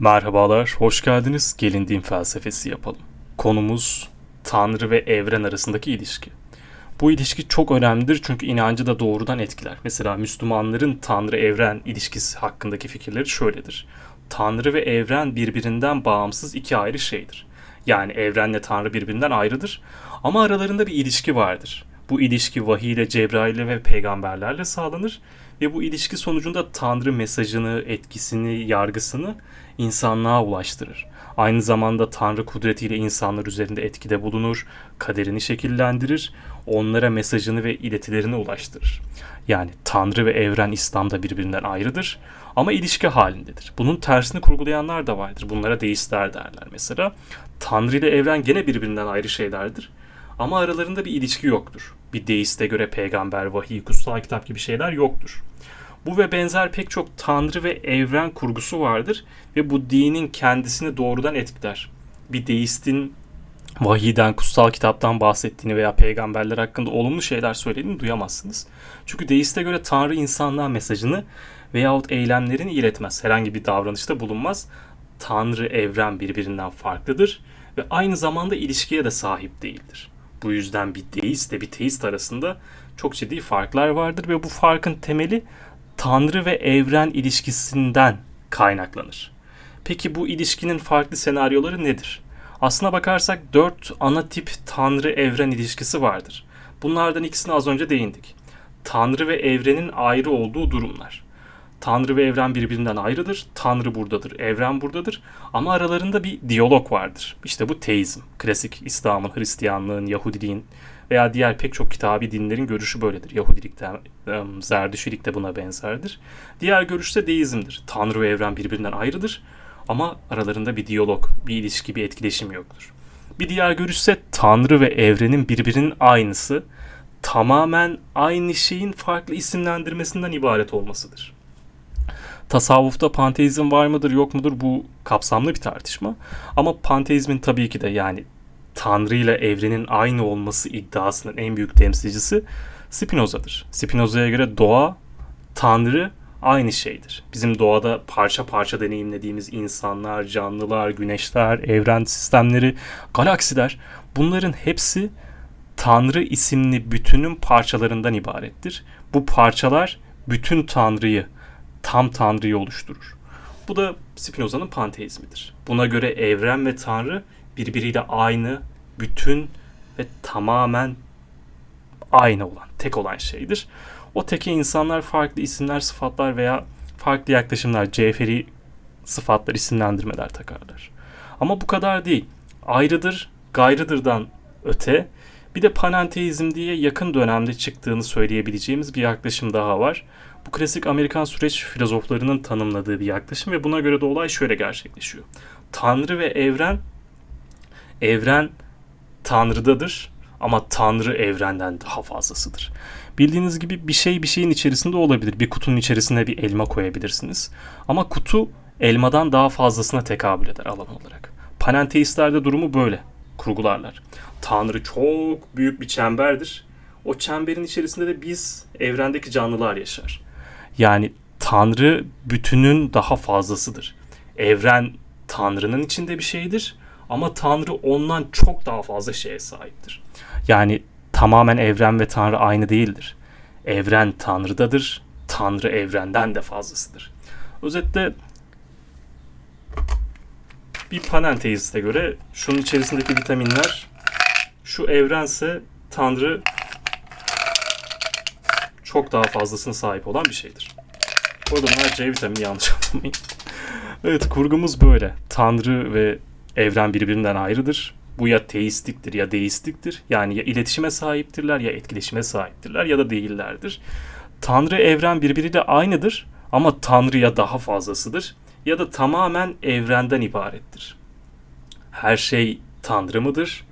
Merhabalar, hoş geldiniz. Gelin din felsefesi yapalım. Konumuz Tanrı ve evren arasındaki ilişki. Bu ilişki çok önemlidir çünkü inancı da doğrudan etkiler. Mesela Müslümanların Tanrı evren ilişkisi hakkındaki fikirleri şöyledir. Tanrı ve evren birbirinden bağımsız iki ayrı şeydir. Yani evrenle Tanrı birbirinden ayrıdır ama aralarında bir ilişki vardır. Bu ilişki vahiy ile Cebrail ve peygamberlerle sağlanır ve bu ilişki sonucunda Tanrı mesajını, etkisini, yargısını insanlığa ulaştırır. Aynı zamanda Tanrı kudretiyle insanlar üzerinde etkide bulunur, kaderini şekillendirir, onlara mesajını ve iletilerini ulaştırır. Yani Tanrı ve evren İslam'da birbirinden ayrıdır ama ilişki halindedir. Bunun tersini kurgulayanlar da vardır. Bunlara deistler derler mesela. Tanrı ile evren gene birbirinden ayrı şeylerdir ama aralarında bir ilişki yoktur. Bir deiste göre peygamber, vahiy, kutsal kitap gibi şeyler yoktur. Bu ve benzer pek çok tanrı ve evren kurgusu vardır ve bu dinin kendisini doğrudan etkiler. Bir deistin vahiyden, kutsal kitaptan bahsettiğini veya peygamberler hakkında olumlu şeyler söylediğini duyamazsınız. Çünkü deiste göre Tanrı insanlığa mesajını veyahut eylemlerini iletmez. Herhangi bir davranışta bulunmaz. Tanrı, evren birbirinden farklıdır ve aynı zamanda ilişkiye de sahip değildir. Bu yüzden bir deist ile bir teist arasında çok ciddi farklar vardır ve bu farkın temeli Tanrı ve evren ilişkisinden kaynaklanır. Peki bu ilişkinin farklı senaryoları nedir? Aslına bakarsak dört ana tip Tanrı evren ilişkisi vardır. Bunlardan ikisine az önce değindik. Tanrı ve evrenin ayrı olduğu durumlar. Tanrı ve evren birbirinden ayrıdır. Tanrı buradadır, evren buradadır. Ama aralarında bir diyalog vardır. İşte bu teizm. Klasik İslam'ın, Hristiyanlığın, Yahudiliğin veya diğer pek çok kitabi dinlerin görüşü böyledir. Yahudilikte, Zerdüşilik de buna benzerdir. Diğer görüş ise deizmdir. Tanrı ve evren birbirinden ayrıdır ama aralarında bir diyalog, bir ilişki, bir etkileşim yoktur. Bir diğer görüş ise Tanrı ve evrenin birbirinin aynısı, tamamen aynı şeyin farklı isimlendirmesinden ibaret olmasıdır. Tasavvufta panteizm var mıdır yok mudur bu kapsamlı bir tartışma. Ama panteizmin tabii ki de yani Tanrı ile evrenin aynı olması iddiasının en büyük temsilcisi Spinoza'dır. Spinoza'ya göre doğa, Tanrı aynı şeydir. Bizim doğada parça parça deneyimlediğimiz insanlar, canlılar, güneşler, evren sistemleri, galaksiler bunların hepsi Tanrı isimli bütünün parçalarından ibarettir. Bu parçalar bütün Tanrı'yı, tam Tanrı'yı oluşturur. Bu da Spinoza'nın panteizmidir. Buna göre evren ve Tanrı birbiriyle aynı, bütün ve tamamen aynı olan, tek olan şeydir. O teke insanlar farklı isimler, sıfatlar veya farklı yaklaşımlar, cevheri sıfatlar, isimlendirmeler takarlar. Ama bu kadar değil. Ayrıdır, gayrıdırdan öte bir de panenteizm diye yakın dönemde çıktığını söyleyebileceğimiz bir yaklaşım daha var. Bu klasik Amerikan süreç filozoflarının tanımladığı bir yaklaşım ve buna göre de olay şöyle gerçekleşiyor. Tanrı ve evren evren Tanrı'dadır ama Tanrı evrenden daha fazlasıdır. Bildiğiniz gibi bir şey bir şeyin içerisinde olabilir. Bir kutunun içerisine bir elma koyabilirsiniz. Ama kutu elmadan daha fazlasına tekabül eder alan olarak. Panenteistlerde durumu böyle kurgularlar. Tanrı çok büyük bir çemberdir. O çemberin içerisinde de biz evrendeki canlılar yaşar. Yani Tanrı bütünün daha fazlasıdır. Evren Tanrı'nın içinde bir şeydir ama Tanrı ondan çok daha fazla şeye sahiptir. Yani tamamen evren ve Tanrı aynı değildir. Evren Tanrı'dadır, Tanrı evrenden de fazlasıdır. Özetle bir panenteiste göre şunun içerisindeki vitaminler şu evrense Tanrı çok daha fazlasına sahip olan bir şeydir. Bu arada bunlar C vitamini yanlış anlamayın. evet kurgumuz böyle. Tanrı ve evren birbirinden ayrıdır. Bu ya teistiktir ya deistiktir. Yani ya iletişime sahiptirler ya etkileşime sahiptirler ya da değillerdir. Tanrı evren birbiriyle aynıdır ama Tanrı ya daha fazlasıdır ya da tamamen evrenden ibarettir. Her şey Tanrı mıdır?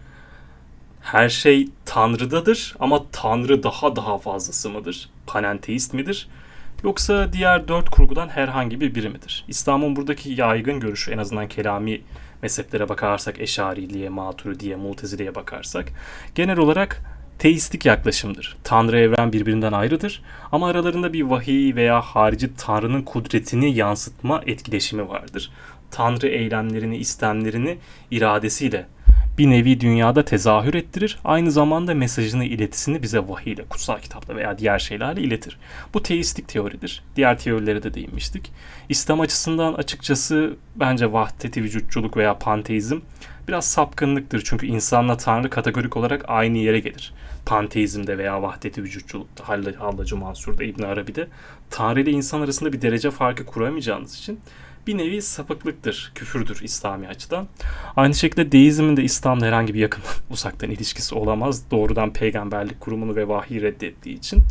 Her şey Tanrı'dadır ama Tanrı daha daha fazlası mıdır? Panenteist midir? Yoksa diğer dört kurgudan herhangi bir biri midir? İslam'ın buradaki yaygın görüşü en azından kelami mezheplere bakarsak Eşariliğe, Maturidiye, Mutezile'ye bakarsak genel olarak teistik yaklaşımdır. Tanrı evren birbirinden ayrıdır ama aralarında bir vahiy veya harici Tanrı'nın kudretini yansıtma etkileşimi vardır. Tanrı eylemlerini, istemlerini iradesiyle bir nevi dünyada tezahür ettirir. Aynı zamanda mesajını, iletisini bize vahiy ile, kutsal kitapla veya diğer şeylerle iletir. Bu teistik teoridir. Diğer teorilere de değinmiştik. İslam açısından açıkçası bence vahdeti vücutçuluk veya panteizm biraz sapkınlıktır. Çünkü insanla Tanrı kategorik olarak aynı yere gelir. Panteizmde veya vahdeti vücutçulukta, Hall- Hallacı Mansur'da, İbn Arabi'de Tanrı ile insan arasında bir derece farkı kuramayacağınız için bir nevi sapıklıktır, küfürdür İslami açıdan. Aynı şekilde deizmin de İslam'la herhangi bir yakın uzaktan ilişkisi olamaz. Doğrudan peygamberlik kurumunu ve vahyi reddettiği için.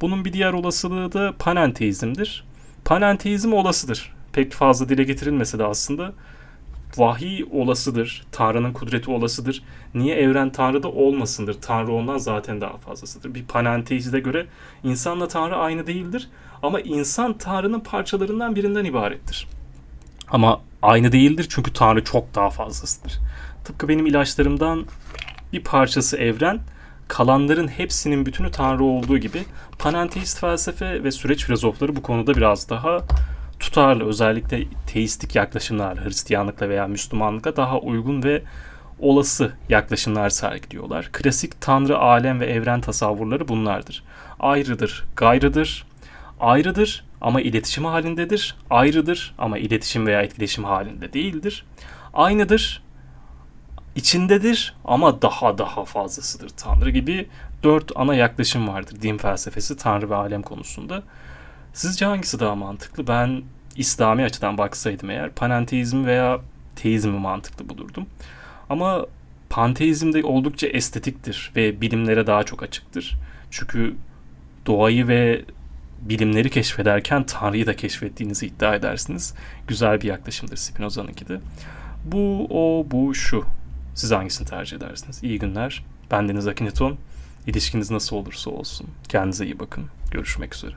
Bunun bir diğer olasılığı da panenteizmdir. Panenteizm olasıdır. Pek fazla dile getirilmese de aslında vahiy olasıdır. Tanrı'nın kudreti olasıdır. Niye evren Tanrı'da olmasındır? Tanrı ondan zaten daha fazlasıdır. Bir panenteizde göre insanla Tanrı aynı değildir. Ama insan Tanrı'nın parçalarından birinden ibarettir. Ama aynı değildir çünkü Tanrı çok daha fazlasıdır. Tıpkı benim ilaçlarımdan bir parçası evren, kalanların hepsinin bütünü Tanrı olduğu gibi panenteist felsefe ve süreç filozofları bu konuda biraz daha tutarlı. Özellikle teistik yaklaşımlarla, Hristiyanlıkla veya Müslümanlıkla daha uygun ve olası yaklaşımlar sergiliyorlar. Klasik Tanrı, alem ve evren tasavvurları bunlardır. Ayrıdır, gayrıdır, ayrıdır ama iletişim halindedir. Ayrıdır ama iletişim veya etkileşim halinde değildir. Aynıdır, içindedir ama daha daha fazlasıdır Tanrı gibi dört ana yaklaşım vardır din felsefesi Tanrı ve alem konusunda. Sizce hangisi daha mantıklı? Ben İslami açıdan baksaydım eğer panenteizm veya teizmi mantıklı bulurdum. Ama panteizm de oldukça estetiktir ve bilimlere daha çok açıktır. Çünkü doğayı ve bilimleri keşfederken Tanrı'yı da keşfettiğinizi iddia edersiniz. Güzel bir yaklaşımdır Spinoza'nınki de. Bu, o, bu, şu. Siz hangisini tercih edersiniz? İyi günler. Ben Deniz Akiniton. İlişkiniz nasıl olursa olsun. Kendinize iyi bakın. Görüşmek üzere.